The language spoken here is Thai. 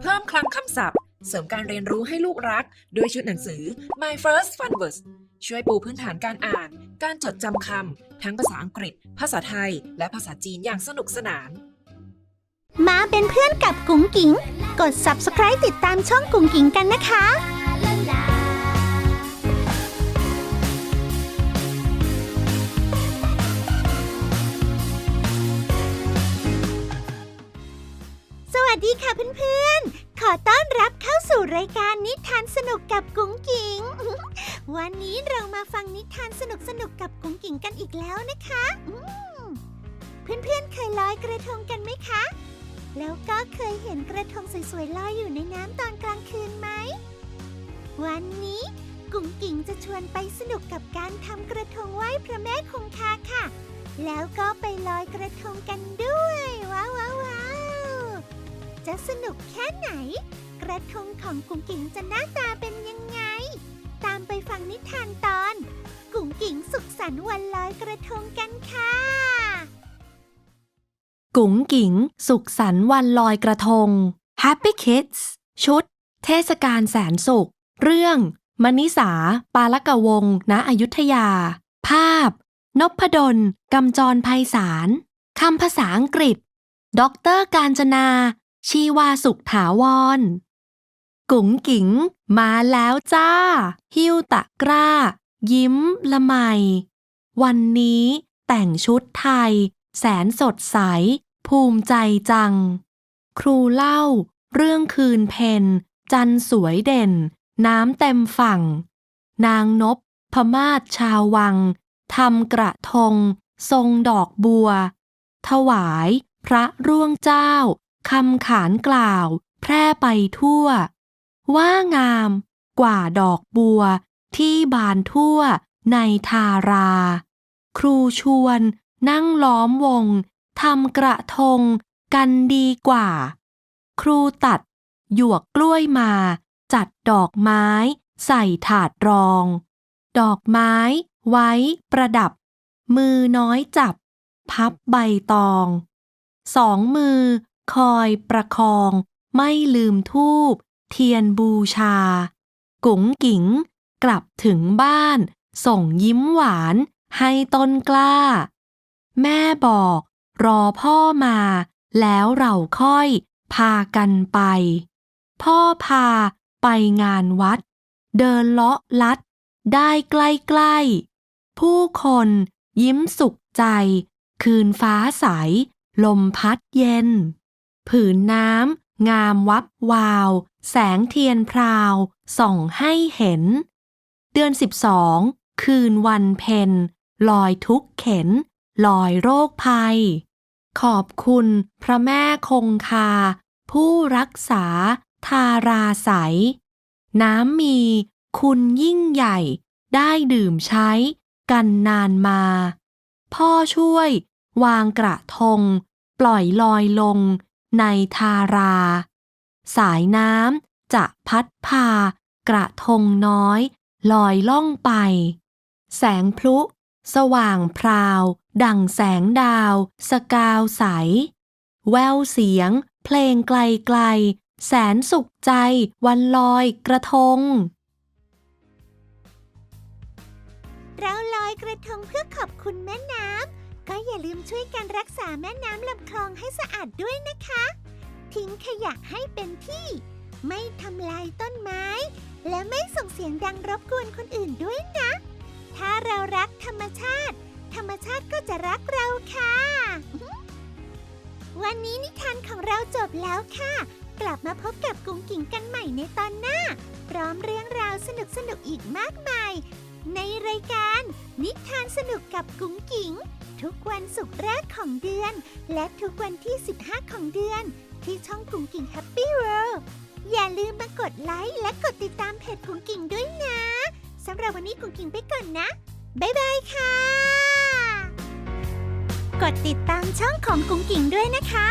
เพิ่มคลังคำศัพท์ เสริมการเรียนรู้ให้ลูกรัก ด้วยชุดหนังสือ My First Fun Words ช่วยปูพื้นฐานการอ่าน การจดจำคำ ทั้งภาษาอังกฤษ ภาษาไทย และภาษาจีนอย่างสนุกสนาน มาเป็นเพื่อนกับกุ๋งกิ๋ง กด subscribe ติดตามช่องกุ๋งกิ๋งกันนะคะ วัสดีค่ะเพื่อนๆ ขอต้อนรับเข้าสู่รายการนิทานสนุกกับกุ๋งกิ๋งวันนี้เรามาฟังนิทานสนุกๆกับกุ๋งกิ๋งกันอีกแล้วนะคะ เพื่อนๆ เคยลอยกระทงกันไหมคะ แล้วก็เคยเห็นกระทงสวยๆลอยอยู่ในน้ำตอนกลางคืนไหม วันนี้กุ๋งกิ๋งจะชวนไปสนุกกับการทำกระทงไหว้พระแม่คงคาค่ะ แล้วก็ไปลอยกระทงกันด้วย ว้าวว้าวว้าว จะสนุกแค่ไหน กระทงของกุ๋งกิ๋งจะหน้าตาเป็นยังไง ตามไปฟังนิทานตอน กุ๋งกิ๋งสุขสันต์วันลอยกระทงกันค่ะ กุ๋งกิ๋งสุขสันต์วันลอยกระทง Happy Kids ชุด เทศกาลแสนสุข เรื่อง มณิสา ปาลกวงศ์ณอยุธยา ภาพ นพดลกำจรไพศาลคำภาษาอังกฤษด็อกเตอร์การจนา ชีวาสุขถาวร กุ๋งกิ๋งมาแล้วจ้า หิ้วตะกร้า ยิ้มละไม วันนี้แต่งชุดไทย แสนสดใส ภูมิใจจัง ครูเล่า เรื่องคืนเพนจันสวยเด่น น้ำเต็มฝั่ง นางนพพมาศชาววังทำกระทง ทรงดอกบัว ถวาย พระร่วงเจ้า คำขานกล่าว แพร่ไปทั่ว ว่างามกว่าดอกบัวที่บานทั่วในทารา ครูชวนนั่งล้อมวงทำกระทงกันดีกว่า ครูตัด หยวกกล้วยมา จัดดอกไม้ใส่ถาดรอง ดอกไม้ไว้ประดับ มือน้อยจับ พับใบตอง สองมือ คอยประคอง ไม่ลืมทูบเทียนบูชา กุ๋งกิ๋ง กลับถึงบ้าน ส่งยิ้มหวานให้ต้นกล้า แม่บอก รอพ่อมา แล้วเราค่อยพากันไป พ่อพาไปงานวัด เดินเลาะลัด ได้ใกล้ๆ ผู้คนยิ้มสุขใจ คืนฟ้าใส ลมพัดเย็น ผืนน้ำงามวับวาว แสงเทียนพราว ส่องให้เห็น เดือนสิบสองคืนวันเพ็ญลอยทุกเข็น ลอยโรคภัย ขอบคุณพระแม่คงคา ผู้รักษา ทาราใส น้ำมีคุณยิ่งใหญ่ ได้ดื่มใช้ กันนานมา พ่อช่วย วางกระทง ปล่อยลอยลง ในทารา สายน้ำจะพัดพา กระทงน้อย ลอยล่องไป แสงพลุ สว่างพราว ดังแสงดาว สกาวใส แววเสียง เพลงไกลไกลๆ แสนสุขใจ วันลอยกระทงเราลอยกระทงเพื่อขอบคุณแม่น้ ก็อย่าลืมช่วยกันรักษาแม่น้ำลำคลองให้สะอาดด้วยนะคะ ทิ้งขยะให้เป็นที่ ไม่ทำลายต้นไม้ และไม่ส่งเสียงดังรบกวนคนอื่นด้วยนะ ถ้าเรารักธรรมชาติ ธรรมชาติก็จะรักเราค่ะ วันนี้นิทานของเราจบแล้วค่ะ กลับมาพบกับกุ้งกิ่งกันใหม่ในตอนหน้า พร้อมเรื่องราวสนุกๆอีกมากมาย ในรายการนิทานสนุกกับกุ้งกิ๋ง ทุกวันศุกร์แรกของเดือน และทุกวันที่ 15 ของเดือน ที่ช่องกุ้งกิ่งแฮปปี้เวิลด์อย่าลืมมากดไลค์และกดติดตามเพจกุ้งกิ่งด้วยนะสำหรับวันนี้กุ้งกิ่งไปก่อนนะ บ๊ายบายค่ะ กดติดตามช่องของกุ้งกิ่งด้วยนะคะ